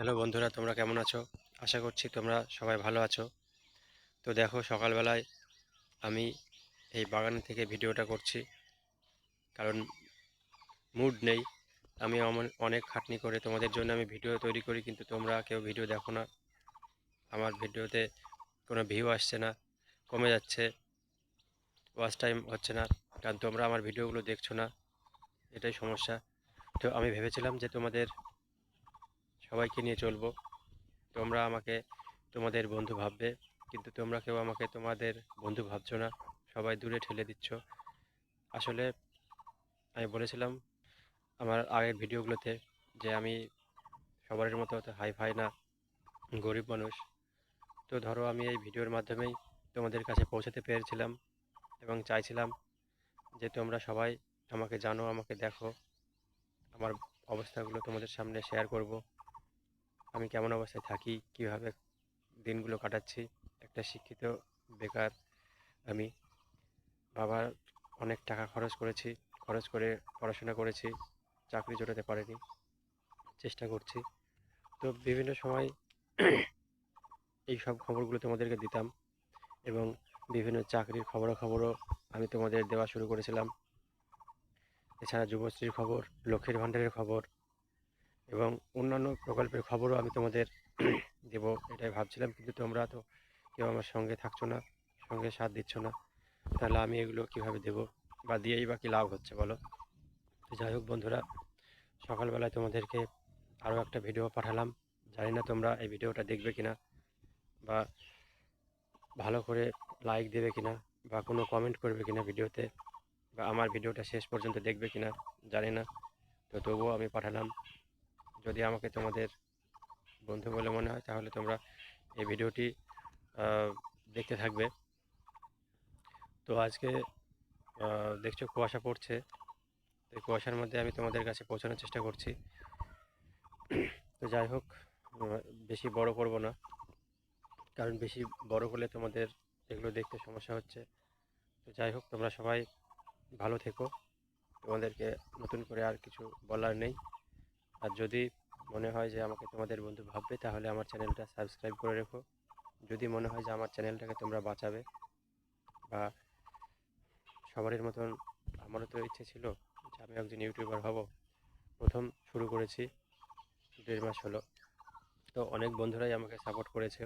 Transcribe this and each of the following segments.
Hello বন্ধুরা, তোমরা কেমন আছো? আশা করছি তোমরা সবাই ভালো আছো। তো দেখো, সকালবেলায় আমি এই বাগান থেকে ভিডিওটা করছি। কারণ মুড নেই। আমি অনেক খাটনি করে তোমাদের জন্য আমি ভিডিও তৈরি করি, কিন্তু তোমরা কেউ ভিডিও দেখো না। আমার ভিডিওতে কোনো ভিউ আসছে না, কমে যাচ্ছে ওয়াচ টাইম হচ্ছে না, কারণ তোমরা আমার ভিডিওগুলো দেখছ না। এটাই সমস্যা। তো আমি ভেবেছিলাম যে তোমাদের সবাইকে নিয়ে চলবো। তোমরা আমাকে, তোমাদের বন্ধু ভাববে, কিন্তু তোমরা কেউ আমাকে, তোমাদের বন্ধু ভাবছ না। সবাই দূরে ঠেলে দিচ্ছ। আসলে আমি বলেছিলাম আমার আগের ভিডিওগুলোতে যে আমি সবার মতো অত হাই ফাই না, গরিব মানুষ। তো ধরো আমি এই ভিডিওর মাধ্যমেই তোমাদের কাছে পৌঁছাতে পেরেছিলাম এবং চাইছিলাম যে তোমরা সবাই আমাকে জানো, আমাকে দেখো। আমার অবস্থাগুলো তোমাদের সামনে শেয়ার করব। আমি কেমন অবস্থায় থাকি, কীভাবে দিনগুলো কাটাচ্ছি, একটা শিক্ষিত, বেকার আমি, বাবার অনেক টাকা খরচ করেছি, খরচ করে পড়াশোনা করেছি, চাকরি জোটাতে পারিনি, চেষ্টা করছি। তো বিভিন্ন সময় এই সব খবরগুলো তোমাদেরকে দিতাম এবং বিভিন্ন চাকরির খবরাখবরও আমি তোমাদের দেওয়া শুরু করেছিলাম। এছাড়া যুবশ্রীর খবর, লক্ষ্মীর ভাণ্ডারের খবর এবং অন্যান্য প্রকল্পের খবরও আমি তোমাদের দেব, এটাই ভাবছিলাম, কিন্তু তোমরা তো কেউ আমার সঙ্গে থাকছো না, সঙ্গে সাথ দিচ্ছ না। তাহলে আমি এগুলো কীভাবে দেব? বা দিয়েই বা কী লাভ হচ্ছে বলো? তো যাই হোক বন্ধুরা, সকালবেলায় তোমাদেরকে আরও একটা ভিডিও পাঠালাম। জানি না তোমরা এই ভিডিওটা দেখবে কিনা, বা ভালো করে লাইক দেবে কিনা, বা কোনো কমেন্ট করবে কিনা ভিডিওতে বা আমার ভিডিওটা শেষ পর্যন্ত দেখবে কিনা, জানি না। তো তবুও আমি পাঠালাম। যদি আমাকে তোমাদের বন্ধু বলে মনে হয়, তাহলে তোমরা এই ভিডিওটি দেখতে থাকবে। তো আজকে দেখছ কুয়াশা পড়ছে। তো এই কুয়াশার মধ্যে আমি তোমাদের কাছে পৌঁছানোর চেষ্টা করছি। তো যাই হোক বেশি বড় করব না। কারণ বেশি বড় করলে তোমাদের এগুলো দেখতে সমস্যা হচ্ছে। তো যাই হোক, তোমরা সবাই ভালো থেকো। তোমাদেরকে নতুন করে আর কিছু বলার নেই। আর যদি মনে হয় যে আমাকে তোমাদের বন্ধু ভাববে, তাহলে আমার চ্যানেলটা সাবস্ক্রাইব করে রেখো। যদি মনে হয় যে আমার চ্যানেলটাকে তোমরা বাঁচাবে বা সবারই মতন আমারও তো ইচ্ছে ছিল যে আমি একজন ইউটিউবার হব, প্রথম শুরু করেছি দেড় মাস হলো। তো অনেক বন্ধুরাই আমাকে সাপোর্ট করেছে।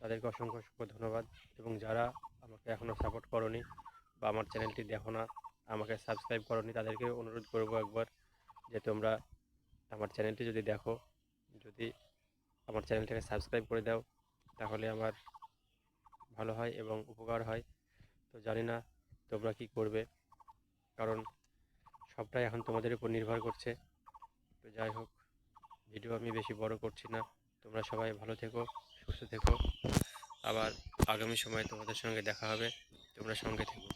তাদেরকে অসংখ্য অসংখ্য ধন্যবাদ। এবং যারা আমাকে এখনও সাপোর্ট করনি বা আমার চ্যানেলটি দেখো না, আমাকে সাবস্ক্রাইব করনি, তাদেরকে অনুরোধ করব একবার যে তোমরা আমার চ্যানেলটি যদি দেখো, যদি আমার চ্যানেলটাকে সাবস্ক্রাইব করে দাও, তাহলে আমার ভালো হয় এবং উপকার হয়। তো জানি না তোমরা কি করবে, কারণ সবটাই এখন তোমাদের উপর নির্ভর করছে। তো যাই হোক, ভিডিও আমি বেশি বড় করছি না। তোমরা সবাই ভালো থেকো, সুস্থ থেকো। আবার আগামী সময়ে তোমাদের সঙ্গে দেখা হবে, তোমরা সঙ্গে থেকো।